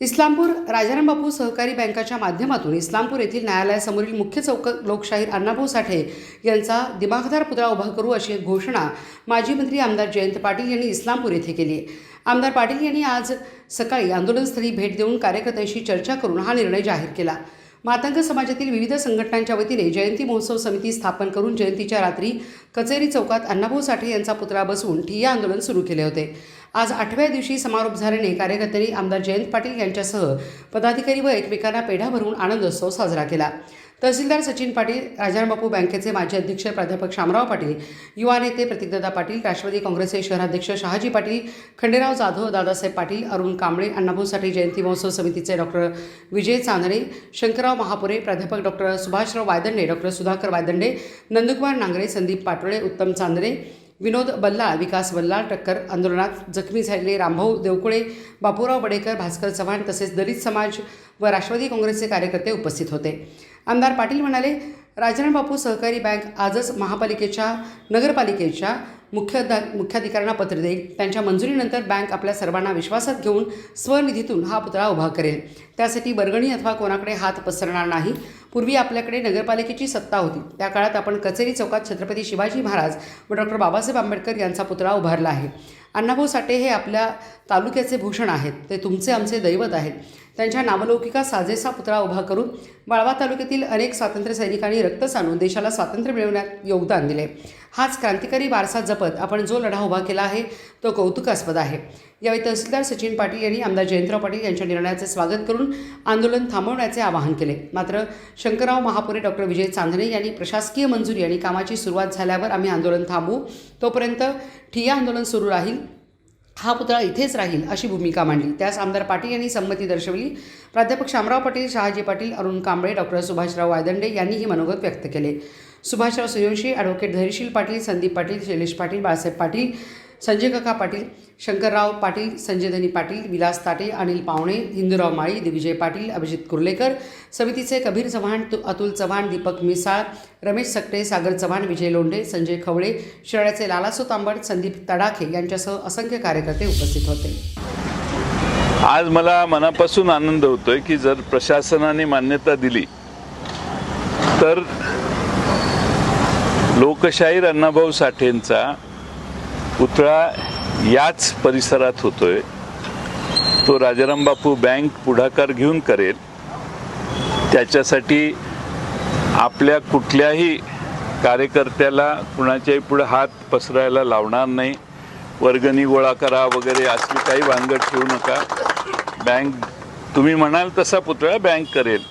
इस्लामपूर राजाराम बापू सहकारी बँकाच्या माध्यमातून इस्लामपूर येथील न्यायालयासमोरील मुख्य चौक लोकशाहीर अण्णाभाऊ साठे यांचा दिमाखदार पुतळा उभा करू अशी घोषणा माजी मंत्री आमदार जयंत पाटील यांनी इस्लामपूर येथे केली आहे. आमदार पाटील यांनी आज सकाळी आंदोलनस्थळी भेट देऊन कार्यकर्त्यांशी चर्चा करून हा निर्णय जाहीर केला. मातंग समाजातील विविध संघटनांच्या वतीने जयंती महोत्सव समिती स्थापन करून जयंतीच्या रात्री कचेरी चौकात अण्णाभाऊ साठे यांचा पुतळा बसवून ठिय्या आंदोलन सुरू केले होते. आज आठव्या दिवशी समारोप झाल्याने कार्यकर्त्यांनी आमदार जयंत पाटील यांच्यासह पदाधिकारी व एकमेकांना पेढा भरून आनंदोत्सव साजरा केला. तहसीलदार सचिन पाटील राजारामबापू बँकेचे माजी अध्यक्ष प्राध्यापक शामराव पाटील युवा नेते प्रतिकदादा पाटील राष्ट्रवादी काँग्रेसचे शहराध्यक्ष शहाजी पाटील खंडेराव जाधव दादासाहेब पाटील अरुण कांबळे अण्णाभाऊ साठे जयंती महोत्सव समितीचे डॉक्टर विजय चांदणे शंकरराव महापुरे प्राध्यापक डॉक्टर सुभाषराव वायदंडे डॉक्टर सुधाकर वायदंडे नंदकुमार नांगरे संदीप पाटोळे उत्तम चांदणे विनोद बल्लाळ विकास बल्लाळ टक्कर आंदोलनात जखमी झालेले रामभाऊ देवकुळे बापूराव बडेकर भास्कर चव्हाण तसेच दलित समाज व राष्ट्रवादी काँग्रेसचे कार्यकर्ते उपस्थित होते. आमदार पाटील म्हणाले राजन बापू सहकारी बँक आजच महापालिकेच्या नगरपालिकेच्या मुख्य मुख्याधिकाऱ्यांना पत्र देईल. त्यांच्या मंजुरीनंतर बँक आपल्या सर्वांना विश्वासात घेऊन स्वनिधीतून हा पुतळा उभा करेल. त्यासाठी बरगणी अथवा कोणाकडे हात पसरणार नाही. पूर्वी आपल्याकडे नगरपालिकेची सत्ता होती. त्या काळात आपण कचेरी चौकात छत्रपती शिवाजी महाराज व डॉक्टर बाबासाहेब आंबेडकर यांचा पुतळा उभारला आहे. अण्णाभाऊ साठे हे आपल्या तालुक्याचे भूषण आहेत. ते तुमचे आमचे दैवत आहेत. त्यांच्या नामलौकिका साजेसा पुतळा उभा करून वाळवा तालुक्यातील अनेक स्वातंत्र्य सैनिकांनी रक्त सांडून देशाला स्वातंत्र्य मिळवण्यात योगदान दिले. हाच क्रांतिकारी वारसा जपत आपण जो लढा उभा केला आहे तो कौतुकास्पद आहे. यावेळी तहसीलदार सचिन पाटील यांनी आमदार जयंतराव पाटील यांच्या निर्णयाचे स्वागत करून आंदोलन थांबवण्याचे आवाहन केले. मात्र शंकरराव महापुरे डॉक्टर विजय चांदणे यांनी प्रशासकीय मंजुरी आणि कामाची सुरुवात झाल्यावर आम्ही आंदोलन थांबवू. तोपर्यंत ठिय्या आंदोलन सुरू राहील. हा पुतळा इथेच राहील अशी भूमिका मांडली. त्यास आमदार पाटील यांनी संमती दर्शवली. प्राध्यापक शामराव पाटील शहाजी पाटील अरुण कांबळे डॉक्टर सुभाषराव वायदंडे यांनीही मनोगत व्यक्त केले. सुभाषराव सूर्यवंशी ॲडव्होकेट धैर्यशील पाटील संदीप पाटील शैलेश पाटील बाळासाहेब पाटील संजय काका पाटील शंकरराव पाटील संजयधनी पाटील विलास ताटे अनिल पावणे हिंदूराव माळी दिग्विजय पाटील अभिजित कुर्लेकर समितीचे कबीर चव्हाण तु- अतुल चव्हाण दीपक मिसाळ रमेश सकटे सागर चव्हाण विजय लोंढे संजय खवळे शिराळ्याचे लालासो तांबड संदीप तडाखे यांच्यासह असंख्य कार्यकर्ते उपस्थित होते. आज मला मनापासून आनंद होतोय की जर प्रशासनाने मान्यता दिली तर लोकशाहीर अण्णाभाऊ साठेंचा पुतळा याच परिसरात होतोय. तो राजाराम बापू बँक पुढाकार घेऊन करेल. त्याच्यासाठी आपल्या कुठल्याही कार्यकर्त्याला कुणाच्याही पुढे हात पसरायला लावणार नाही. वर्गणी गोळा करा वगैरे असली काही भानगड ठेवू नका. बँक तुम्ही म्हणाल तसा पुतळा बँक करेल.